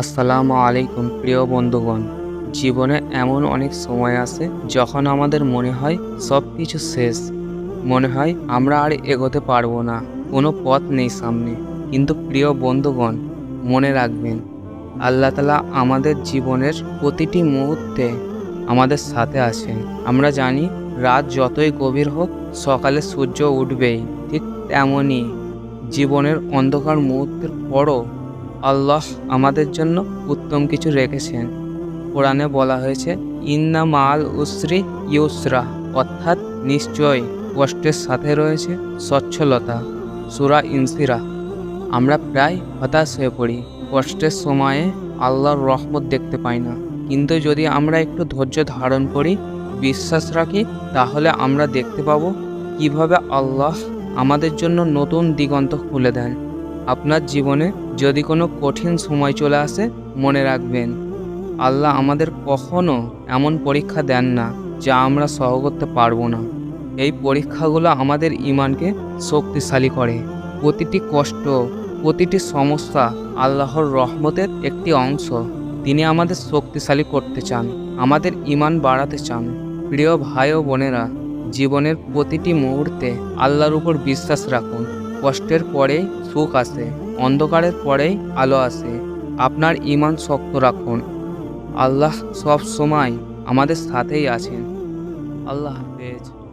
আসসালামু আলাইকুম প্রিয় বন্ধুগণ। জীবনে এমন অনেক সময় আসে যখন আমাদের মনে হয় সব কিছু শেষ। মনে হয় আমরা আর এগোতে পারব না, কোনো পথ নেই সামনে। কিন্তু প্রিয় বন্ধুগণ, মনে রাখবেন, আল্লাহ তালা আমাদের জীবনের প্রতিটি মুহূর্তে আমাদের সাথে আছেন। আমরা জানি, রাত যতই গভীর হোক, সকালে সূর্য উঠবেই, ঠিক তেমনই জীবনের অন্ধকার মুহূর্তের পরও আল্লাহ আমাদের জন্য উত্তম কিছু রেখেছেন। কোরআনে বলা হয়েছে, ইন্না মাল উসরি ইউসরা অর্থাৎ নিশ্চয় কষ্টের সাথে রয়েছে স্বচ্ছলতা সুরা ইনসিরা। আমরা প্রায় হতাশ হয়ে পড়ি। কষ্টের সময়ে আল্লাহর রহমত দেখতে পাই না। কিন্তু যদি আমরা একটু ধৈর্য ধারণ করি, বিশ্বাস রাখি, তাহলে আমরা দেখতে পাবো কীভাবে আল্লাহ আমাদের জন্য নতুন দিগন্ত খুলে দেন। আপনার জীবনে যদি কোনো কঠিন সময় চলে আসে, মনে রাখবেন, আল্লাহ আমাদের কখনো এমন পরীক্ষা দেন না যা আমরা সহ করতে পারব না। এই পরীক্ষাগুলো আমাদের ইমানকে শক্তিশালী করে। প্রতিটি কষ্ট, প্রতিটি সমস্যা আল্লাহর রহমতের একটি অংশ। তিনি আমাদের শক্তিশালী করতে চান, আমাদের ইমান বাড়াতে চান। প্রিয় ভাই ও বোনেরা, জীবনের প্রতিটি মুহূর্তে আল্লাহর উপর বিশ্বাস রাখুন। কষ্টের পরেই সুখ আসে। অন্ধকারের পরেই আলো আসে। আপনার ইমান শক্ত রাখুন। আল্লাহ সব সময় আমাদের সাথেই আছেন। আল্লাহ হাফেজ।